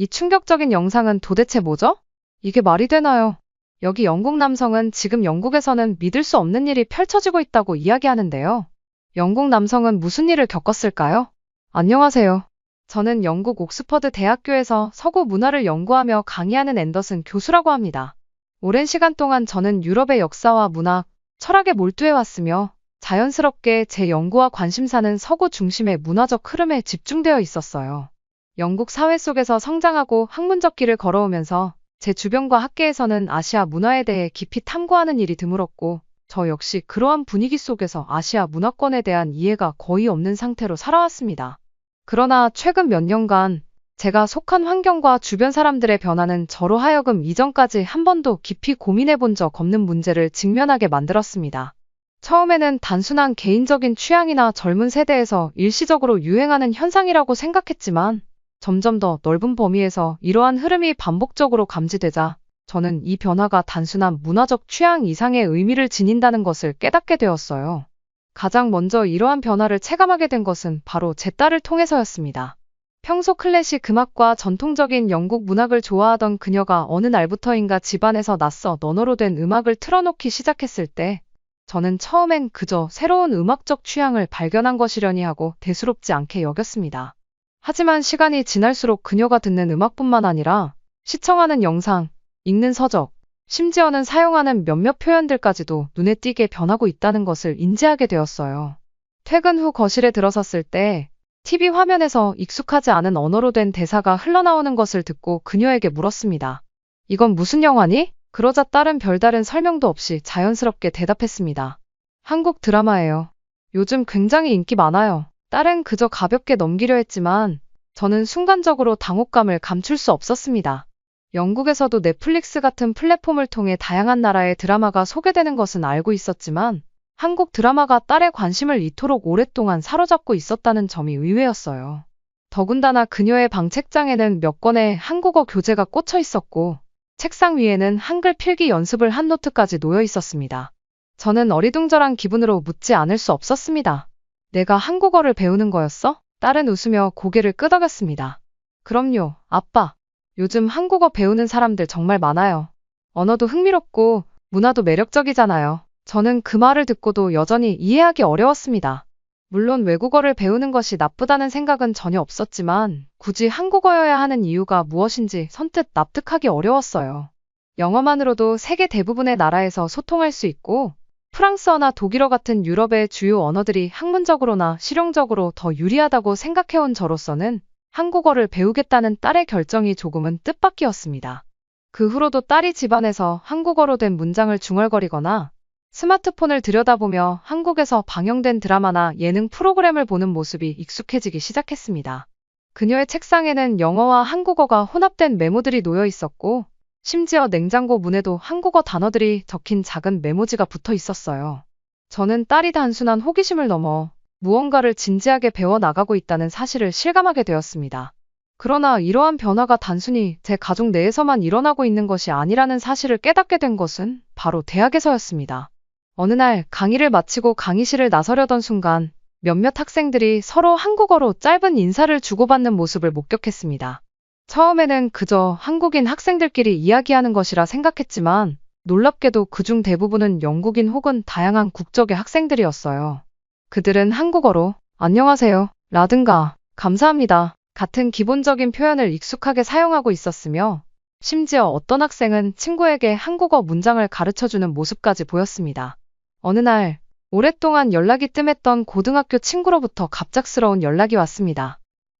이 충격적인 영상은 도대체 뭐죠? 이게 말이 되나요? 여기 영국 남성은 지금 영국에서는 믿을 수 없는 일이 펼쳐지고 있다고 이야기하는데요. 영국 남성은 무슨 일을 겪었을까요? 안녕하세요. 저는 영국 옥스퍼드 대학교에서 서구 문화를 연구하며 강의하는 앤더슨 교수라고 합니다. 오랜 시간 동안 저는 유럽의 역사와 문학, 철학에 몰두해 왔으며 자연스럽게 제 연구와 관심사는 서구 중심의 문화적 흐름에 집중되어 있었어요. 영국 사회 속에서 성장하고 학문적 길을 걸어오면서 제 주변과 학계에서는 아시아 문화에 대해 깊이 탐구하는 일이 드물었고, 저 역시 그러한 분위기 속에서 아시아 문화권에 대한 이해가 거의 없는 상태로 살아왔습니다. 그러나 최근 몇 년간 제가 속한 환경과 주변 사람들의 변화는 저로 하여금 이전까지 한 번도 깊이 고민해 본 적 없는 문제를 직면하게 만들었습니다. 처음에는 단순한 개인적인 취향이나 젊은 세대에서 일시적으로 유행하는 현상이라고 생각했지만 점점 더 넓은 범위에서 이러한 흐름이 반복적으로 감지되자 저는 이 변화가 단순한 문화적 취향 이상의 의미를 지닌다는 것을 깨닫게 되었어요. 가장 먼저 이러한 변화를 체감하게 된 것은 바로 제 딸을 통해서였습니다. 평소 클래식 음악과 전통적인 영국 문학을 좋아하던 그녀가 어느 날부터인가 집안에서 낯서 언어로 된 음악을 틀어놓기 시작했을 때 저는 처음엔 그저 새로운 음악적 취향을 발견한 것이려니 하고 대수롭지 않게 여겼습니다. 하지만 시간이 지날수록 그녀가 듣는 음악뿐만 아니라 시청하는 영상, 읽는 서적, 심지어는 사용하는 몇몇 표현들까지도 눈에 띄게 변하고 있다는 것을 인지하게 되었어요. 퇴근 후 거실에 들어섰을 때 TV 화면에서 익숙하지 않은 언어로 된 대사가 흘러나오는 것을 듣고 그녀에게 물었습니다. 이건 무슨 영화니? 그러자 딸은 별다른 설명도 없이 자연스럽게 대답했습니다. 한국 드라마예요. 요즘 굉장히 인기 많아요. 딸은 그저 가볍게 넘기려 했지만 저는 순간적으로 당혹감을 감출 수 없었습니다. 영국에서도 넷플릭스 같은 플랫폼을 통해 다양한 나라의 드라마가 소개되는 것은 알고 있었지만 한국 드라마가 딸의 관심을 이토록 오랫동안 사로잡고 있었다는 점이 의외였어요. 더군다나 그녀의 방 책장에는 몇 권의 한국어 교재가 꽂혀 있었고 책상 위에는 한글 필기 연습을 한 노트까지 놓여 있었습니다. 저는 어리둥절한 기분으로 묻지 않을 수 없었습니다. 내가 한국어를 배우는 거였어? 딸은 웃으며 고개를 끄덕였습니다. 그럼요, 아빠. 요즘 한국어 배우는 사람들 정말 많아요. 언어도 흥미롭고 문화도 매력적이잖아요. 저는 그 말을 듣고도 여전히 이해하기 어려웠습니다. 물론 외국어를 배우는 것이 나쁘다는 생각은 전혀 없었지만 굳이 한국어여야 하는 이유가 무엇인지 선뜻 납득하기 어려웠어요. 영어만으로도 세계 대부분의 나라에서 소통할 수 있고 프랑스어나 독일어 같은 유럽의 주요 언어들이 학문적으로나 실용적으로 더 유리하다고 생각해온 저로서는 한국어를 배우겠다는 딸의 결정이 조금은 뜻밖이었습니다. 그 후로도 딸이 집안에서 한국어로 된 문장을 중얼거리거나 스마트폰을 들여다보며 한국에서 방영된 드라마나 예능 프로그램을 보는 모습이 익숙해지기 시작했습니다. 그녀의 책상에는 영어와 한국어가 혼합된 메모들이 놓여 있었고, 심지어 냉장고 문에도 한국어 단어들이 적힌 작은 메모지가 붙어 있었어요. 저는 딸이 단순한 호기심을 넘어 무언가를 진지하게 배워 나가고 있다는 사실을 실감하게 되었습니다. 그러나 이러한 변화가 단순히 제 가족 내에서만 일어나고 있는 것이 아니라는 사실을 깨닫게 된 것은 바로 대학에서였습니다. 어느 날 강의를 마치고 강의실을 나서려던 순간 몇몇 학생들이 서로 한국어로 짧은 인사를 주고받는 모습을 목격했습니다. 처음에는 그저 한국인 학생들끼리 이야기하는 것이라 생각했지만 놀랍게도 그중 대부분은 영국인 혹은 다양한 국적의 학생들이었어요. 그들은 한국어로 안녕하세요 라든가 감사합니다 같은 기본적인 표현을 익숙하게 사용하고 있었으며 심지어 어떤 학생은 친구에게 한국어 문장을 가르쳐주는 모습까지 보였습니다. 어느 날 오랫동안 연락이 뜸했던 고등학교 친구로부터 갑작스러운 연락이 왔습니다.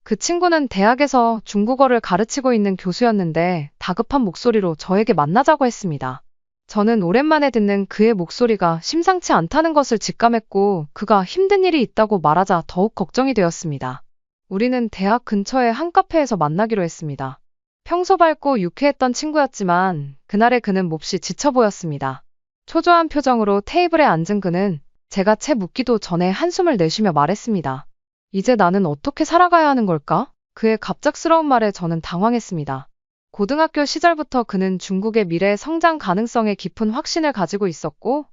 그 친구는 대학에서 중국어를 가르치고 있는 교수였는데 다급한 목소리로 저에게 만나자고 했습니다. 저는 오랜만에 듣는 그의 목소리가 심상치 않다는 것을 직감했고 그가 힘든 일이 있다고 말하자 더욱 걱정이 되었습니다. 우리는 대학 근처의 한 카페에서 만나기로 했습니다. 평소 밝고 유쾌했던 친구였지만 그날의 그는 몹시 지쳐 보였습니다. 초조한 표정으로 테이블에 앉은 그는 제가 채 묻기도 전에 한숨을 내쉬며 말했습니다. 이제 나는 어떻게 살아가야 하는 걸까? 그의 갑작스러운 말에 저는 당황했습니다. 고등학교 시절부터 그는 중국의 미래 성장 가능성에 깊은 확신을 가지고 있었고,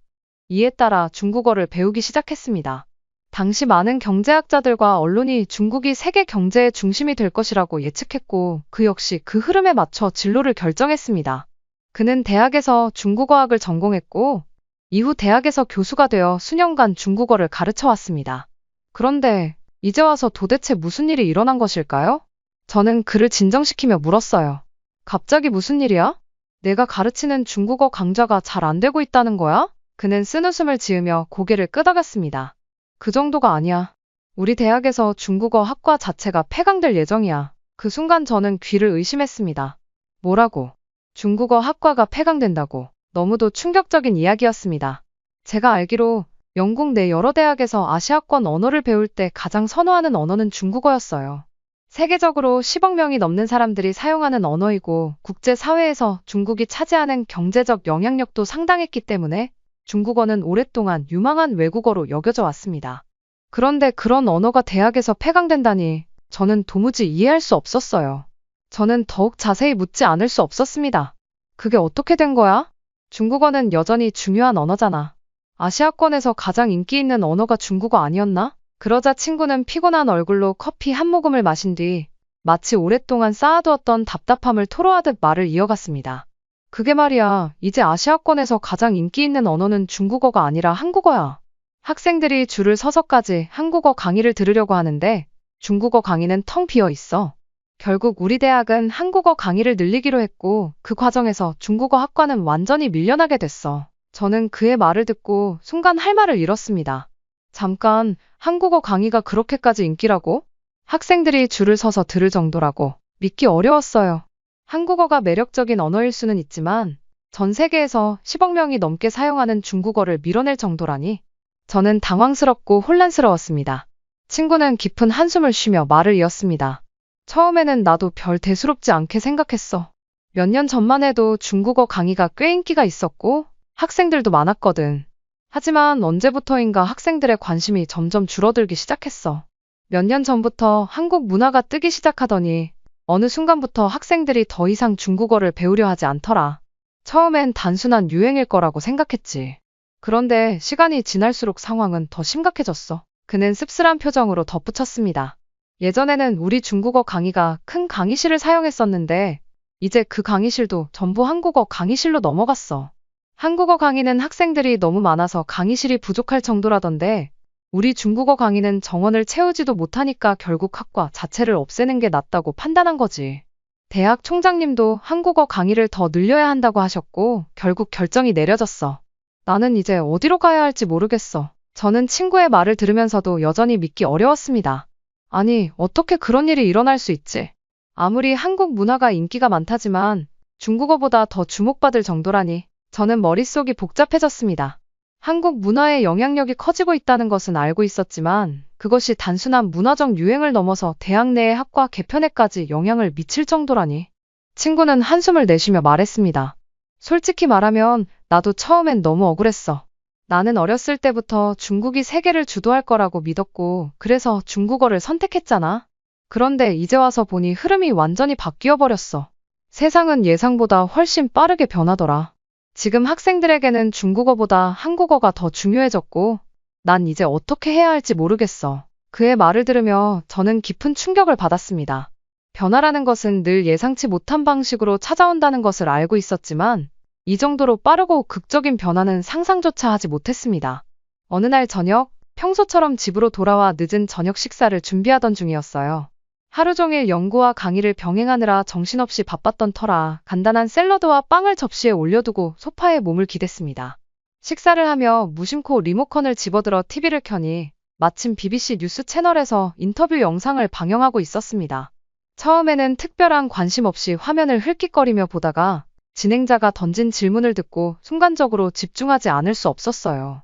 이에 따라 중국어를 배우기 시작했습니다. 당시 많은 경제학자들과 언론이 중국이 세계 경제의 중심이 될 것이라고 예측했고 그 역시 그 흐름에 맞춰 진로를 결정했습니다. 그는 대학에서 중국어학을 전공했고 이후 대학에서 교수가 되어 수년간 중국어를 가르쳐 왔습니다. 그런데 이제 와서 도대체 무슨 일이 일어난 것일까요? 저는 그를 진정시키며 물었어요. 갑자기 무슨 일이야? 내가 가르치는 중국어 강좌가 잘 안 되고 있다는 거야? 그는 쓴웃음을 지으며 고개를 끄덕였습니다. 그 정도가 아니야. 우리 대학에서 중국어 학과 자체가 폐강될 예정이야. 그 순간 저는 귀를 의심했습니다. 뭐라고? 중국어 학과가 폐강된다고. 너무도 충격적인 이야기였습니다. 제가 알기로 영국 내 여러 대학에서 아시아권 언어를 배울 때 가장 선호하는 언어는 중국어였어요. 세계적으로 10억 명이 넘는 사람들이 사용하는 언어이고 국제사회에서 중국이 차지하는 경제적 영향력도 상당했기 때문에 중국어는 오랫동안 유망한 외국어로 여겨져 왔습니다. 그런데 그런 언어가 대학에서 폐강된다니 저는 도무지 이해할 수 없었어요. 저는 더욱 자세히 묻지 않을 수 없었습니다. 그게 어떻게 된 거야? 중국어는 여전히 중요한 언어잖아. 아시아권에서 가장 인기 있는 언어가 중국어 아니었나? 그러자 친구는 피곤한 얼굴로 커피 한 모금을 마신 뒤 마치 오랫동안 쌓아두었던 답답함을 토로하듯 말을 이어갔습니다. 그게 말이야, 이제 아시아권에서 가장 인기 있는 언어는 중국어가 아니라 한국어야. 학생들이 줄을 서서까지 한국어 강의를 들으려고 하는데 중국어 강의는 텅 비어 있어. 결국 우리 대학은 한국어 강의를 늘리기로 했고 그 과정에서 중국어 학과는 완전히 밀려나게 됐어. 저는 그의 말을 듣고 순간 할 말을 잃었습니다. 잠깐, 한국어 강의가 그렇게까지 인기라고? 학생들이 줄을 서서 들을 정도라고 믿기 어려웠어요. 한국어가 매력적인 언어일 수는 있지만 전 세계에서 10억 명이 넘게 사용하는 중국어를 밀어낼 정도라니 저는 당황스럽고 혼란스러웠습니다. 친구는 깊은 한숨을 쉬며 말을 이었습니다. 처음에는 나도 별 대수롭지 않게 생각했어. 몇 년 전만 해도 중국어 강의가 꽤 인기가 있었고 학생들도 많았거든. 하지만 언제부터인가 학생들의 관심이 점점 줄어들기 시작했어. 몇 년 전부터 한국 문화가 뜨기 시작하더니 어느 순간부터 학생들이 더 이상 중국어를 배우려 하지 않더라. 처음엔 단순한 유행일 거라고 생각했지. 그런데 시간이 지날수록 상황은 더 심각해졌어. 그는 씁쓸한 표정으로 덧붙였습니다. 예전에는 우리 중국어 강의가 큰 강의실을 사용했었는데 이제 그 강의실도 전부 한국어 강의실로 넘어갔어. 한국어 강의는 학생들이 너무 많아서 강의실이 부족할 정도라던데 우리 중국어 강의는 정원을 채우지도 못하니까 결국 학과 자체를 없애는 게 낫다고 판단한 거지. 대학 총장님도 한국어 강의를 더 늘려야 한다고 하셨고 결국 결정이 내려졌어. 나는 이제 어디로 가야 할지 모르겠어. 저는 친구의 말을 들으면서도 여전히 믿기 어려웠습니다. 아니, 어떻게 그런 일이 일어날 수 있지? 아무리 한국 문화가 인기가 많다지만 중국어보다 더 주목받을 정도라니 저는 머릿속이 복잡해졌습니다. 한국 문화의 영향력이 커지고 있다는 것은 알고 있었지만 그것이 단순한 문화적 유행을 넘어서 대학 내의 학과 개편에까지 영향을 미칠 정도라니. 친구는 한숨을 내쉬며 말했습니다. 솔직히 말하면 나도 처음엔 너무 억울했어. 나는 어렸을 때부터 중국이 세계를 주도할 거라고 믿었고 그래서 중국어를 선택했잖아. 그런데 이제 와서 보니 흐름이 완전히 바뀌어 버렸어. 세상은 예상보다 훨씬 빠르게 변하더라. 지금 학생들에게는 중국어보다 한국어가 더 중요해졌고 난 이제 어떻게 해야 할지 모르겠어. 그의 말을 들으며 저는 깊은 충격을 받았습니다. 변화라는 것은 늘 예상치 못한 방식으로 찾아온다는 것을 알고 있었지만 이 정도로 빠르고 극적인 변화는 상상조차 하지 못했습니다. 어느 날 저녁, 평소처럼 집으로 돌아와 늦은 저녁 식사를 준비하던 중이었어요. 하루 종일 연구와 강의를 병행하느라 정신없이 바빴던 터라 간단한 샐러드와 빵을 접시에 올려두고 소파에 몸을 기댔습니다. 식사를 하며 무심코 리모컨을 집어들어 TV를 켜니 마침 BBC 뉴스 채널에서 인터뷰 영상을 방영하고 있었습니다. 처음에는 특별한 관심 없이 화면을 흘낏거리며 보다가 진행자가 던진 질문을 듣고 순간적으로 집중하지 않을 수 없었어요.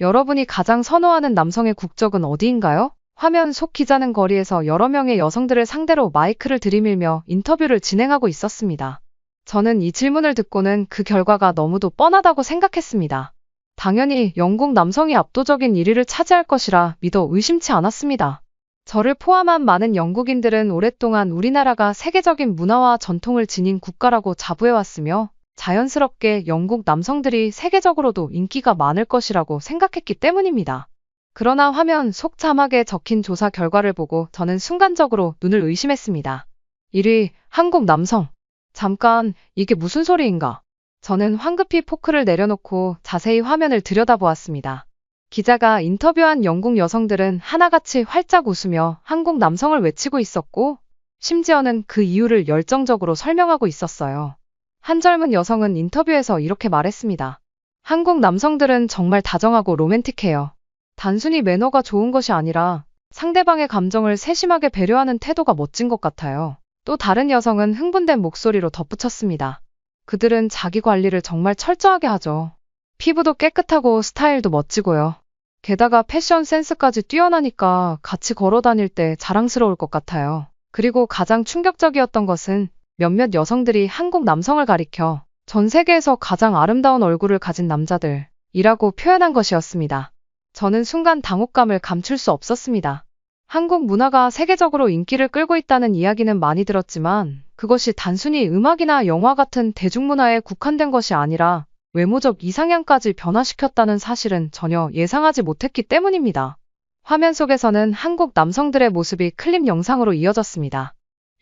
여러분이 가장 선호하는 남성의 국적은 어디인가요? 화면 속 기자는 거리에서 여러 명의 여성들을 상대로 마이크를 들이밀며 인터뷰를 진행하고 있었습니다. 저는 이 질문을 듣고는 그 결과가 너무도 뻔하다고 생각했습니다. 당연히 영국 남성이 압도적인 1위를 차지할 것이라 믿어 의심치 않았습니다. 저를 포함한 많은 영국인들은 오랫동안 우리나라가 세계적인 문화와 전통을 지닌 국가라고 자부해왔으며 자연스럽게 영국 남성들이 세계적으로도 인기가 많을 것이라고 생각했기 때문입니다. 그러나 화면 속 자막에 적힌 조사 결과를 보고 저는 순간적으로 눈을 의심했습니다. 1위, 한국 남성. 잠깐, 이게 무슨 소리인가? 저는 황급히 포크를 내려놓고 자세히 화면을 들여다보았습니다. 기자가 인터뷰한 영국 여성들은 하나같이 활짝 웃으며 한국 남성을 외치고 있었고, 심지어는 그 이유를 열정적으로 설명하고 있었어요. 한 젊은 여성은 인터뷰에서 이렇게 말했습니다. 한국 남성들은 정말 다정하고 로맨틱해요. 단순히 매너가 좋은 것이 아니라 상대방의 감정을 세심하게 배려하는 태도가 멋진 것 같아요. 또 다른 여성은 흥분된 목소리로 덧붙였습니다. 그들은 자기 관리를 정말 철저하게 하죠. 피부도 깨끗하고 스타일도 멋지고요. 게다가 패션 센스까지 뛰어나니까 같이 걸어 다닐 때 자랑스러울 것 같아요. 그리고 가장 충격적이었던 것은 몇몇 여성들이 한국 남성을 가리켜 전 세계에서 가장 아름다운 얼굴을 가진 남자들이라고 표현한 것이었습니다. 저는 순간 당혹감을 감출 수 없었습니다. 한국 문화가 세계적으로 인기를 끌고 있다는 이야기는 많이 들었지만 그것이 단순히 음악이나 영화 같은 대중문화에 국한된 것이 아니라 외모적 이상향까지 변화시켰다는 사실은 전혀 예상하지 못했기 때문입니다. 화면 속에서는 한국 남성들의 모습이 클립 영상으로 이어졌습니다.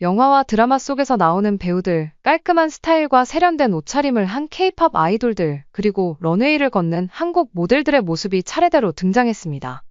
영화와 드라마 속에서 나오는 배우들, 깔끔한 스타일과 세련된 옷차림을 한 케이팝 아이돌들, 그리고 런웨이를 걷는 한국 모델들의 모습이 차례대로 등장했습니다.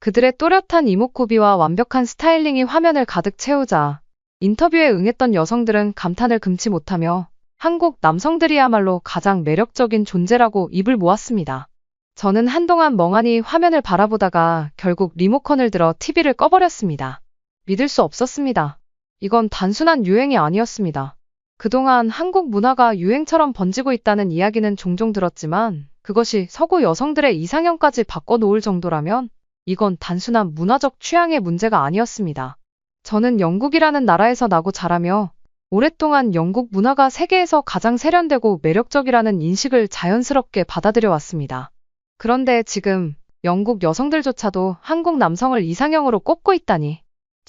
그들의 또렷한 이목구비와 완벽한 스타일링이 화면을 가득 채우자 인터뷰에 응했던 여성들은 감탄을 금치 못하며 한국 남성들이야말로 가장 매력적인 존재라고 입을 모았습니다. 저는 한동안 멍하니 화면을 바라보다가 결국 리모컨을 들어 TV를 꺼버렸습니다. 믿을 수 없었습니다. 이건 단순한 유행이 아니었습니다. 그동안 한국 문화가 유행처럼 번지고 있다는 이야기는 종종 들었지만 그것이 서구 여성들의 이상형까지 바꿔놓을 정도라면 이건 단순한 문화적 취향의 문제가 아니었습니다. 저는 영국이라는 나라에서 나고 자라며 오랫동안 영국 문화가 세계에서 가장 세련되고 매력적이라는 인식을 자연스럽게 받아들여 왔습니다. 그런데 지금 영국 여성들조차도 한국 남성을 이상형으로 꼽고 있다니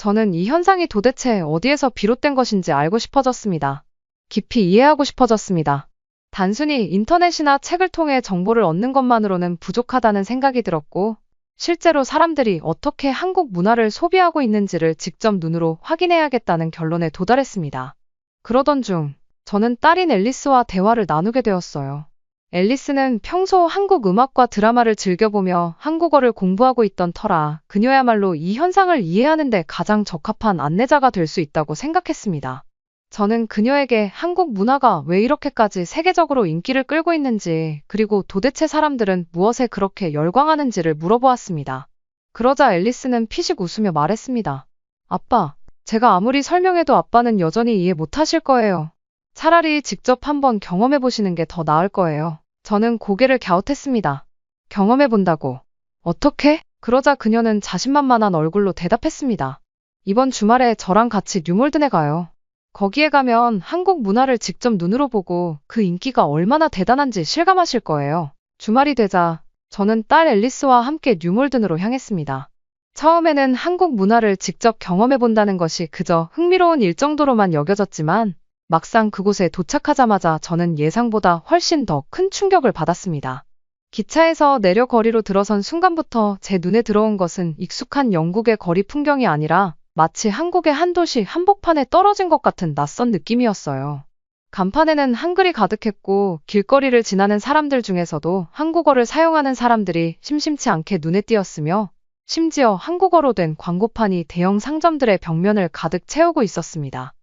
저는 이 현상이 도대체 어디에서 비롯된 것인지 알고 싶어졌습니다. 깊이 이해하고 싶어졌습니다. 단순히 인터넷이나 책을 통해 정보를 얻는 것만으로는 부족하다는 생각이 들었고, 실제로 사람들이 어떻게 한국 문화를 소비하고 있는지를 직접 눈으로 확인해야겠다는 결론에 도달했습니다. 그러던 중, 저는 딸인 앨리스와 대화를 나누게 되었어요. 앨리스는 평소 한국 음악과 드라마를 즐겨보며 한국어를 공부하고 있던 터라 그녀야말로 이 현상을 이해하는데 가장 적합한 안내자가 될 수 있다고 생각했습니다. 저는 그녀에게 한국 문화가 왜 이렇게까지 세계적으로 인기를 끌고 있는지 그리고 도대체 사람들은 무엇에 그렇게 열광하는지를 물어보았습니다. 그러자 앨리스는 피식 웃으며 말했습니다. 아빠, 제가 아무리 설명해도 아빠는 여전히 이해 못하실 거예요. 차라리 직접 한번 경험해 보시는 게 더 나을 거예요. 저는 고개를 갸웃했습니다. 경험해 본다고. 어떻게? 그러자 그녀는 자신만만한 얼굴로 대답했습니다. 이번 주말에 저랑 같이 뉴몰든에 가요. 거기에 가면 한국 문화를 직접 눈으로 보고 그 인기가 얼마나 대단한지 실감하실 거예요. 주말이 되자 저는 딸 앨리스와 함께 뉴몰든으로 향했습니다. 처음에는 한국 문화를 직접 경험해 본다는 것이 그저 흥미로운 일 정도로만 여겨졌지만 막상 그곳에 도착하자마자 저는 예상보다 훨씬 더 큰 충격을 받았습니다. 기차에서 내려 거리로 들어선 순간부터 제 눈에 들어온 것은 익숙한 영국의 거리 풍경이 아니라 마치 한국의 한 도시 한복판에 떨어진 것 같은 낯선 느낌이었어요. 간판에는 한글이 가득했고 길거리를 지나는 사람들 중에서도 한국어를 사용하는 사람들이 심심치 않게 눈에 띄었으며 심지어 한국어로 된 광고판이 대형 상점들의 벽면을 가득 채우고 있었습니다.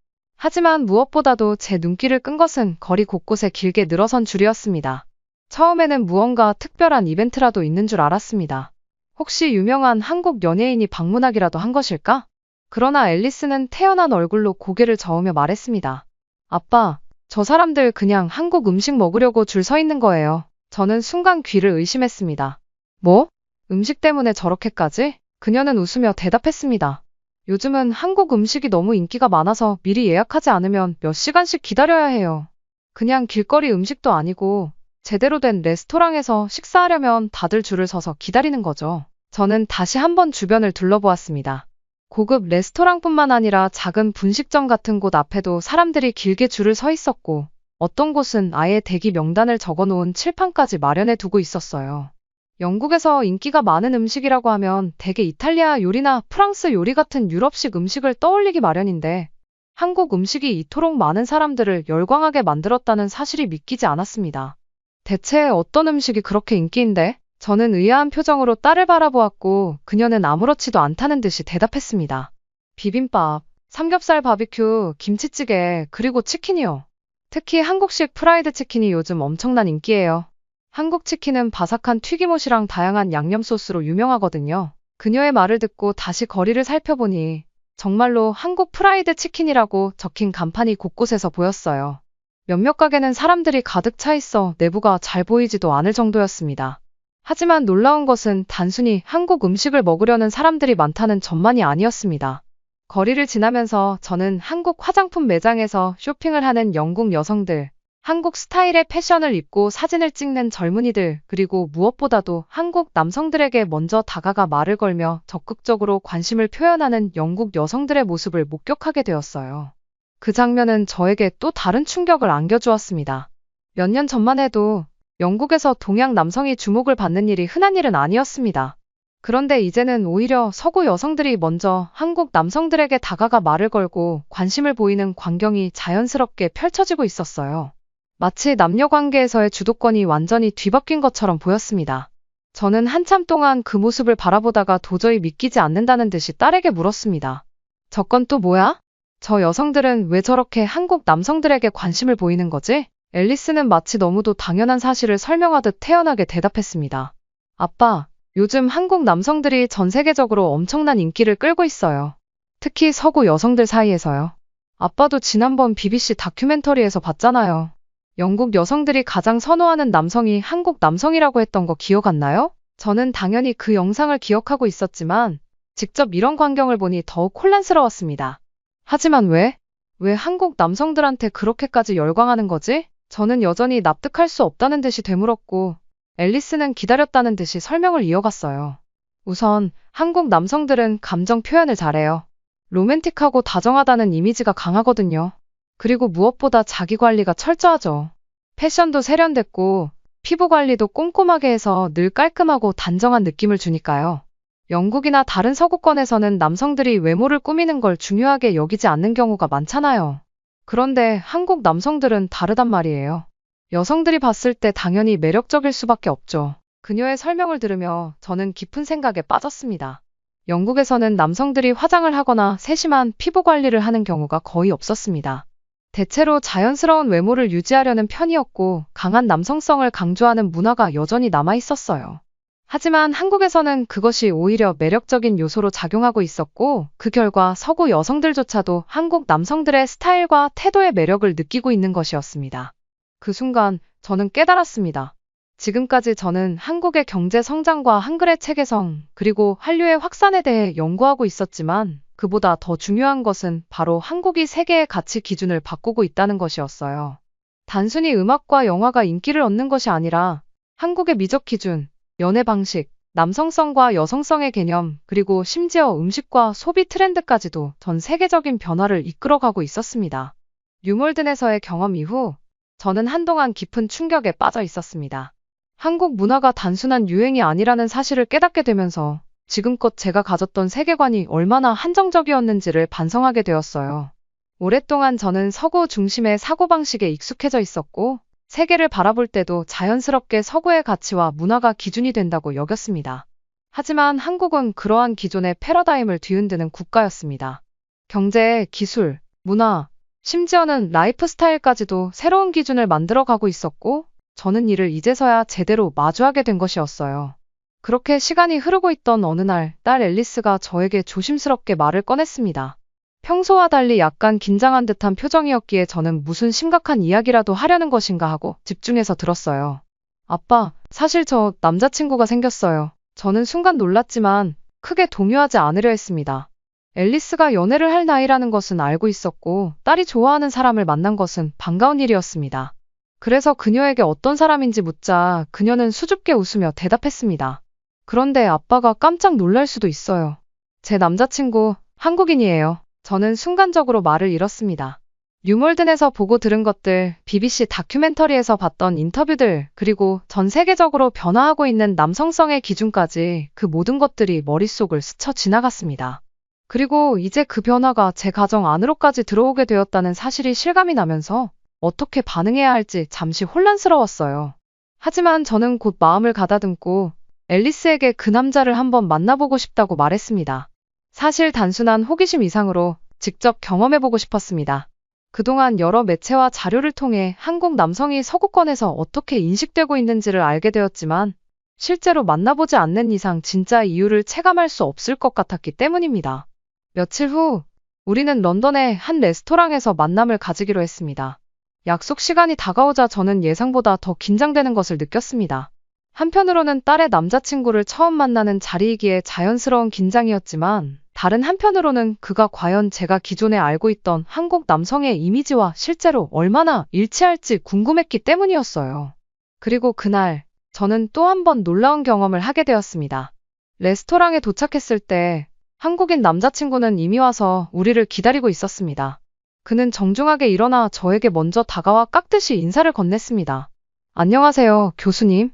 하지만 무엇보다도 제 눈길을 끈 것은 거리 곳곳에 길게 늘어선 줄이었습니다. 처음에는 무언가 특별한 이벤트라도 있는 줄 알았습니다. 혹시 유명한 한국 연예인이 방문하기라도 한 것일까? 그러나 앨리스는 태연한 얼굴로 고개를 저으며 말했습니다. 아빠, 저 사람들 그냥 한국 음식 먹으려고 줄 서 있는 거예요. 저는 순간 귀를 의심했습니다. 뭐? 음식 때문에 저렇게까지? 그녀는 웃으며 대답했습니다. 요즘은 한국 음식이 너무 인기가 많아서 미리 예약하지 않으면 몇 시간씩 기다려야 해요. 그냥 길거리 음식도 아니고 제대로 된 레스토랑에서 식사하려면 다들 줄을 서서 기다리는 거죠. 저는 다시 한번 주변을 둘러보았습니다. 고급 레스토랑뿐만 아니라 작은 분식점 같은 곳 앞에도 사람들이 길게 줄을 서 있었고 어떤 곳은 아예 대기 명단을 적어 놓은 칠판까지 마련해 두고 있었어요. 영국에서 인기가 많은 음식이라고 하면 대개 이탈리아 요리나 프랑스 요리 같은 유럽식 음식을 떠올리기 마련인데 한국 음식이 이토록 많은 사람들을 열광하게 만들었다는 사실이 믿기지 않았습니다. 대체 어떤 음식이 그렇게 인기인데? 저는 의아한 표정으로 딸을 바라보았고 그녀는 아무렇지도 않다는 듯이 대답했습니다. 비빔밥, 삼겹살 바비큐, 김치찌개, 그리고 치킨이요. 특히 한국식 프라이드 치킨이 요즘 엄청난 인기예요. 한국 치킨은 바삭한 튀김옷이랑 다양한 양념 소스로 유명하거든요. 그녀의 말을 듣고 다시 거리를 살펴보니 정말로 한국 프라이드 치킨이라고 적힌 간판이 곳곳에서 보였어요. 몇몇 가게는 사람들이 가득 차 있어 내부가 잘 보이지도 않을 정도였습니다. 하지만 놀라운 것은 단순히 한국 음식을 먹으려는 사람들이 많다는 점만이 아니었습니다. 거리를 지나면서 저는 한국 화장품 매장에서 쇼핑을 하는 영국 여성들, 한국 스타일의 패션을 입고 사진을 찍는 젊은이들, 그리고 무엇보다도 한국 남성들에게 먼저 다가가 말을 걸며 적극적으로 관심을 표현하는 영국 여성들의 모습을 목격하게 되었어요. 그 장면은 저에게 또 다른 충격을 안겨주었습니다. 몇 년 전만 해도 영국에서 동양 남성이 주목을 받는 일이 흔한 일은 아니었습니다. 그런데 이제는 오히려 서구 여성들이 먼저 한국 남성들에게 다가가 말을 걸고 관심을 보이는 광경이 자연스럽게 펼쳐지고 있었어요. 마치 남녀 관계에서의 주도권이 완전히 뒤바뀐 것처럼 보였습니다. 저는 한참 동안 그 모습을 바라보다가 도저히 믿기지 않는다는 듯이 딸에게 물었습니다. 저건 또 뭐야? 저 여성들은 왜 저렇게 한국 남성들에게 관심을 보이는 거지? 앨리스는 마치 너무도 당연한 사실을 설명하듯 태연하게 대답했습니다. 아빠, 요즘 한국 남성들이 전 세계적으로 엄청난 인기를 끌고 있어요. 특히 서구 여성들 사이에서요. 아빠도 지난번 BBC 다큐멘터리에서 봤잖아요. 영국 여성들이 가장 선호하는 남성이 한국 남성이라고 했던 거 기억 안 나요? 저는 당연히 그 영상을 기억하고 있었지만 직접 이런 광경을 보니 더욱 혼란스러웠습니다. 하지만 왜? 왜 한국 남성들한테 그렇게까지 열광하는 거지? 저는 여전히 납득할 수 없다는 듯이 되물었고 앨리스는 기다렸다는 듯이 설명을 이어갔어요. 우선 한국 남성들은 감정 표현을 잘해요. 로맨틱하고 다정하다는 이미지가 강하거든요. 그리고 무엇보다 자기 관리가 철저하죠. 패션도 세련됐고 피부 관리도 꼼꼼하게 해서 늘 깔끔하고 단정한 느낌을 주니까요. 영국이나 다른 서구권에서는 남성들이 외모를 꾸미는 걸 중요하게 여기지 않는 경우가 많잖아요. 그런데 한국 남성들은 다르단 말이에요. 여성들이 봤을 때 당연히 매력적일 수밖에 없죠. 그녀의 설명을 들으며 저는 깊은 생각에 빠졌습니다. 영국에서는 남성들이 화장을 하거나 세심한 피부 관리를 하는 경우가 거의 없었습니다. 대체로 자연스러운 외모를 유지하려는 편이었고 강한 남성성을 강조하는 문화가 여전히 남아 있었어요. 하지만 한국에서는 그것이 오히려 매력적인 요소로 작용하고 있었고 그 결과 서구 여성들조차도 한국 남성들의 스타일과 태도의 매력을 느끼고 있는 것이었습니다. 그 순간 저는 깨달았습니다. 지금까지 저는 한국의 경제 성장과 한글의 체계성 그리고 한류의 확산에 대해 연구하고 있었지만 그보다 더 중요한 것은 바로 한국이 세계의 가치 기준을 바꾸고 있다는 것이었어요. 단순히 음악과 영화가 인기를 얻는 것이 아니라 한국의 미적 기준, 연애 방식, 남성성과 여성성의 개념, 그리고 심지어 음식과 소비 트렌드까지도 전 세계적인 변화를 이끌어가고 있었습니다. 뉴몰든에서의 경험 이후 저는 한동안 깊은 충격에 빠져 있었습니다. 한국 문화가 단순한 유행이 아니라는 사실을 깨닫게 되면서 지금껏 제가 가졌던 세계관이 얼마나 한정적이었는지를 반성하게 되었어요. 오랫동안 저는 서구 중심의 사고방식에 익숙해져 있었고, 세계를 바라볼 때도 자연스럽게 서구의 가치와 문화가 기준이 된다고 여겼습니다. 하지만 한국은 그러한 기존의 패러다임을 뒤흔드는 국가였습니다. 경제, 기술, 문화, 심지어는 라이프 스타일까지도 새로운 기준을 만들어가고 있었고, 저는 이를 이제서야 제대로 마주하게 된 것이었어요. 그렇게 시간이 흐르고 있던 어느 날, 딸 앨리스가 저에게 조심스럽게 말을 꺼냈습니다. 평소와 달리 약간 긴장한 듯한 표정이었기에 저는 무슨 심각한 이야기라도 하려는 것인가 하고 집중해서 들었어요. 아빠, 사실 저 남자친구가 생겼어요. 저는 순간 놀랐지만 크게 동요하지 않으려 했습니다. 앨리스가 연애를 할 나이라는 것은 알고 있었고 딸이 좋아하는 사람을 만난 것은 반가운 일이었습니다. 그래서 그녀에게 어떤 사람인지 묻자 그녀는 수줍게 웃으며 대답했습니다. 그런데 아빠가 깜짝 놀랄 수도 있어요. 제 남자친구 한국인이에요. 저는 순간적으로 말을 잃었습니다. 뉴몰든에서 보고 들은 것들, BBC 다큐멘터리에서 봤던 인터뷰들, 그리고 전 세계적으로 변화하고 있는 남성성의 기준까지 그 모든 것들이 머릿속을 스쳐 지나갔습니다. 그리고 이제 그 변화가 제 가정 안으로까지 들어오게 되었다는 사실이 실감이 나면서 어떻게 반응해야 할지 잠시 혼란스러웠어요. 하지만 저는 곧 마음을 가다듬고 앨리스에게 그 남자를 한번 만나보고 싶다고 말했습니다. 사실 단순한 호기심 이상으로 직접 경험해보고 싶었습니다. 그동안 여러 매체와 자료를 통해 한국 남성이 서구권에서 어떻게 인식되고 있는지를 알게 되었지만 실제로 만나보지 않는 이상 진짜 이유를 체감할 수 없을 것 같았기 때문입니다. 며칠 후 우리는 런던의 한 레스토랑에서 만남을 가지기로 했습니다. 약속 시간이 다가오자 저는 예상보다 더 긴장되는 것을 느꼈습니다. 한편으로는 딸의 남자친구를 처음 만나는 자리이기에 자연스러운 긴장이었지만 다른 한편으로는 그가 과연 제가 기존에 알고 있던 한국 남성의 이미지와 실제로 얼마나 일치할지 궁금했기 때문이었어요. 그리고 그날 저는 또 한 번 놀라운 경험을 하게 되었습니다. 레스토랑에 도착했을 때 한국인 남자친구는 이미 와서 우리를 기다리고 있었습니다. 그는 정중하게 일어나 저에게 먼저 다가와 깍듯이 인사를 건넸습니다. 안녕하세요, 교수님.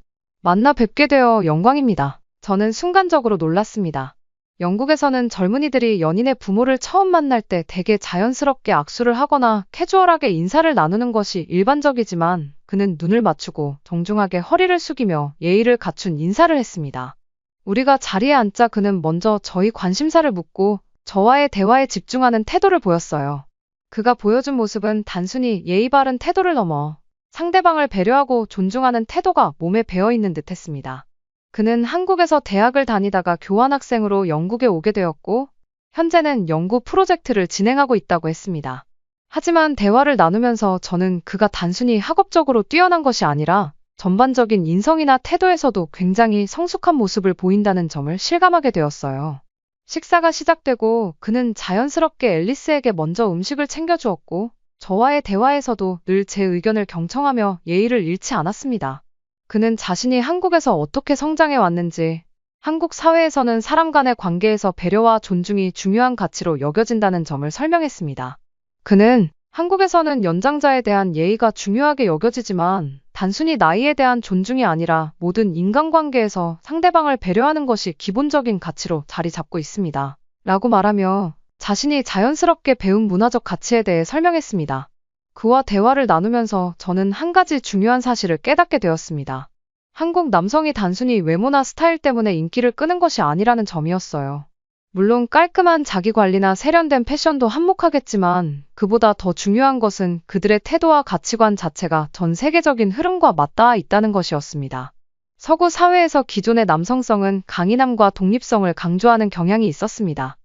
만나 뵙게 되어 영광입니다. 저는 순간적으로 놀랐습니다. 영국에서는 젊은이들이 연인의 부모를 처음 만날 때 되게 자연스럽게 악수를 하거나 캐주얼하게 인사를 나누는 것이 일반적이지만 그는 눈을 맞추고 정중하게 허리를 숙이며 예의를 갖춘 인사를 했습니다. 우리가 자리에 앉자 그는 먼저 저희 관심사를 묻고 저와의 대화에 집중하는 태도를 보였어요. 그가 보여준 모습은 단순히 예의 바른 태도를 넘어 상대방을 배려하고 존중하는 태도가 몸에 배어 있는 듯 했습니다. 그는 한국에서 대학을 다니다가 교환학생으로 영국에 오게 되었고, 현재는 연구 프로젝트를 진행하고 있다고 했습니다. 하지만 대화를 나누면서 저는 그가 단순히 학업적으로 뛰어난 것이 아니라 전반적인 인성이나 태도에서도 굉장히 성숙한 모습을 보인다는 점을 실감하게 되었어요. 식사가 시작되고 그는 자연스럽게 앨리스에게 먼저 음식을 챙겨주었고, 저와의 대화에서도 늘 제 의견을 경청하며 예의를 잃지 않았습니다. 그는 자신이 한국에서 어떻게 성장해 왔는지, 한국 사회에서는 사람 간의 관계에서 배려와 존중이 중요한 가치로 여겨진다는 점을 설명했습니다. 그는 한국에서는 연장자에 대한 예의가 중요하게 여겨지지만 단순히 나이에 대한 존중이 아니라 모든 인간관계에서 상대방을 배려하는 것이 기본적인 가치로 자리 잡고 있습니다. 라고 말하며 자신이 자연스럽게 배운 문화적 가치에 대해 설명했습니다. 그와 대화를 나누면서 저는 한 가지 중요한 사실을 깨닫게 되었습니다. 한국 남성이 단순히 외모나 스타일 때문에 인기를 끄는 것이 아니라는 점이었어요. 물론 깔끔한 자기 관리나 세련된 패션도 한몫하겠지만 그보다 더 중요한 것은 그들의 태도와 가치관 자체가 전 세계적인 흐름과 맞닿아 있다는 것이었습니다. 서구 사회에서 기존의 남성성은 강인함과 독립성을 강조하는 경향이 있었습니다.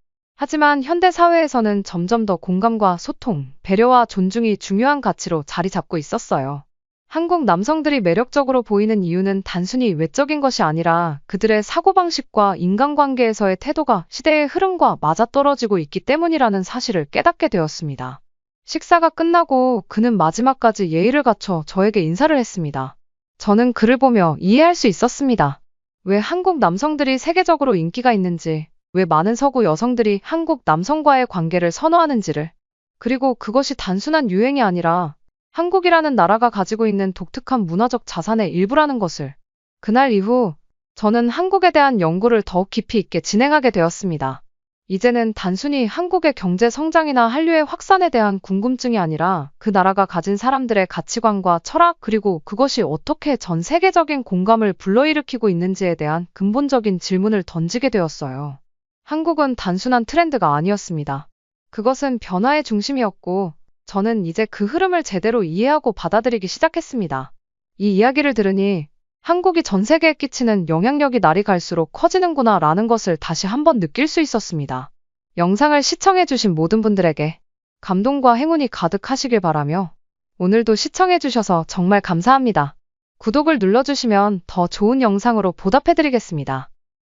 하지만 현대 사회에서는 점점 더 공감과 소통, 배려와 존중이 중요한 가치로 자리 잡고 있었어요. 한국 남성들이 매력적으로 보이는 이유는 단순히 외적인 것이 아니라 그들의 사고방식과 인간관계에서의 태도가 시대의 흐름과 맞아떨어지고 있기 때문이라는 사실을 깨닫게 되었습니다. 식사가 끝나고 그는 마지막까지 예의를 갖춰 저에게 인사를 했습니다. 저는 그를 보며 이해할 수 있었습니다. 왜 한국 남성들이 세계적으로 인기가 있는지, 왜 많은 서구 여성들이 한국 남성과의 관계를 선호하는지를, 그리고 그것이 단순한 유행이 아니라 한국이라는 나라가 가지고 있는 독특한 문화적 자산의 일부라는 것을. 그날 이후 저는 한국에 대한 연구를 더욱 깊이 있게 진행하게 되었습니다. 이제는 단순히 한국의 경제 성장이나 한류의 확산에 대한 궁금증이 아니라 그 나라가 가진 사람들의 가치관과 철학 그리고 그것이 어떻게 전 세계적인 공감을 불러일으키고 있는지에 대한 근본적인 질문을 던지게 되었어요. 한국은 단순한 트렌드가 아니었습니다. 그것은 변화의 중심이었고 저는 이제 그 흐름을 제대로 이해하고 받아들이기 시작했습니다. 이 이야기를 들으니 한국이 전 세계에 끼치는 영향력이 날이 갈수록 커지는구나 라는 것을 다시 한번 느낄 수 있었습니다. 영상을 시청해주신 모든 분들에게 감동과 행운이 가득하시길 바라며 오늘도 시청해주셔서 정말 감사합니다. 구독을 눌러주시면 더 좋은 영상으로 보답해드리겠습니다.